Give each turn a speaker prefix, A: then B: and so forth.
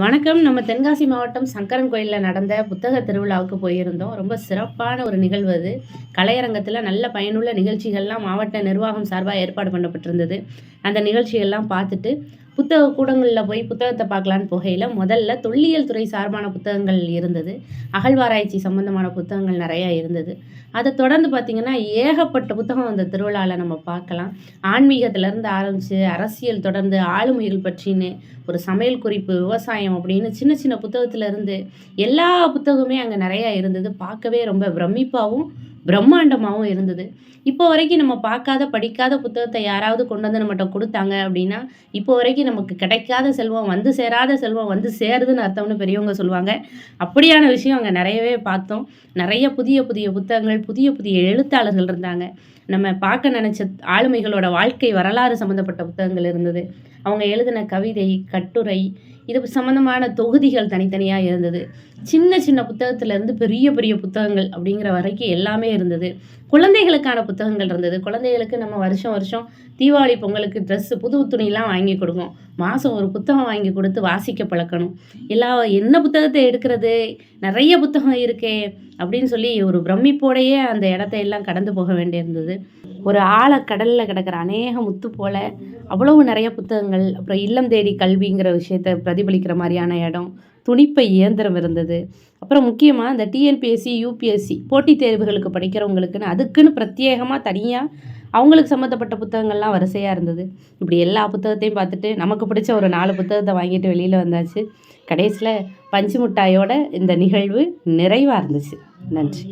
A: வணக்கம். நம்ம தென்காசி மாவட்டம் சங்கரன் கோயிலில் நடந்த புத்தக திருவிழாவுக்கு போயிருந்தோம். ரொம்ப சிறப்பான ஒரு நிகழ்வு அது. கலையரங்கத்தில் நல்ல பயனுள்ள நிகழ்ச்சிகள்லாம் மாவட்ட நிர்வாகம் சார்பாக ஏற்பாடு பண்ணப்பட்டிருந்தது. அந்த நிகழ்ச்சிகள்லாம் பார்த்துட்டு புத்தக கூடங்களில் போய் புத்தகத்தை பார்க்கலான்னு போகையில் முதல்ல தொல்லியல் துறை சார்பான புத்தகங்கள் இருந்தது. அகழ்வாராய்ச்சி சம்பந்தமான புத்தகங்கள் நிறையா இருந்தது. அதை தொடர்ந்து பார்த்திங்கன்னா ஏகப்பட்ட புத்தகம் அந்த திருவிழாவில் நம்ம பார்க்கலாம். ஆன்மீகத்திலேருந்து ஆரம்பித்து அரசியல் தொடர்ந்து ஆளுமைகள் பற்றின்னு ஒரு சமையல் குறிப்பு விவசாயம் அப்படின்னு சின்ன சின்ன புத்தகத்திலேருந்து எல்லா புத்தகமே அங்கே நிறையா இருந்தது. பார்க்கவே ரொம்ப பிரமிப்பாகவும் பிரம்மாண்டமாகவும் இருந்தது. இப்போ வரைக்கும் நம்ம பார்க்காத படிக்காத புத்தகத்தை யாராவது கொண்டு வந்து நம்மகிட்ட கொடுத்தாங்க அப்படின்னா இப்போ வரைக்கும் நமக்கு கிடைக்காத செல்வம் வந்து சேராத செல்வம் வந்து சேருதுன்னு அர்த்தம்னு பெரியவங்க சொல்லுவாங்க. அப்படியான விஷயம் அங்கே நிறையவே பார்த்தோம். நிறைய புதிய புதிய புத்தகங்கள் புதிய புதிய எழுத்தாளர்கள் இருந்தாங்க. நம்ம பார்க்க நினச்ச ஆளுமைகளோட வாழ்க்கை வரலாறு சம்மந்தப்பட்ட புத்தகங்கள் இருந்தது. அவங்க எழுதின கவிதை கட்டுரை இது சம்மந்தமான தொகுதிகள் தனித்தனியாக இருந்தது. சின்ன சின்ன புத்தகத்திலேருந்து பெரிய பெரிய புத்தகங்கள் அப்படிங்கிற வரைக்கும் எல்லாமே இருந்தது. குழந்தைகளுக்கான புத்தகங்கள் இருந்தது. குழந்தைகளுக்கு நம்ம வருஷம் வருஷம் தீபாவளி பொங்கலுக்கு ட்ரெஸ்ஸு புது துணிலாம் வாங்கி கொடுக்கும் மாதம் ஒரு புத்தகம் வாங்கி கொடுத்து வாசிக்க பழக்கணும். எல்லா என்ன புத்தகத்தை எடுக்கிறது? நிறைய புத்தகம் இருக்கே அப்படின்னு சொல்லி ஒரு பிரமிப்போடையே அந்த இடத்த எல்லாம் கடந்து போக வேண்டியிருந்தது. ஒரு ஆழக்கடலில் கிடக்கிற அநேக முத்து போல் அவ்வளவு நிறைய புத்தகங்கள் அப்புறம் இல்லம் தேடி கல்விங்கிற விஷயத்தை பிரதிபலிக்கிற மாதிரியான இடம் துணிப்பை இயந்திரம் இருந்தது. அப்புறம் முக்கியமாக இந்த டிஎன்பிஎஸ்சி யூபிஎஸ்சி போட்டித் தேர்வுகளுக்கு படிக்கிறவங்களுக்குன்னு அதுக்குன்னு பிரத்யேகமாக தனியாக அவங்களுக்கு சம்மந்தப்பட்ட புத்தகங்கள்லாம் வரிசையாக இருந்தது. இப்படி எல்லா புத்தகத்தையும் பார்த்துட்டு நமக்கு பிடிச்ச ஒரு நாலு புத்தகத்தை வாங்கிட்டு வெளியில் வந்தாச்சு. கடைசியில் பஞ்சு மிட்டாயோட இந்த நிகழ்வு நிறைவாக இருந்துச்சு. நன்றி.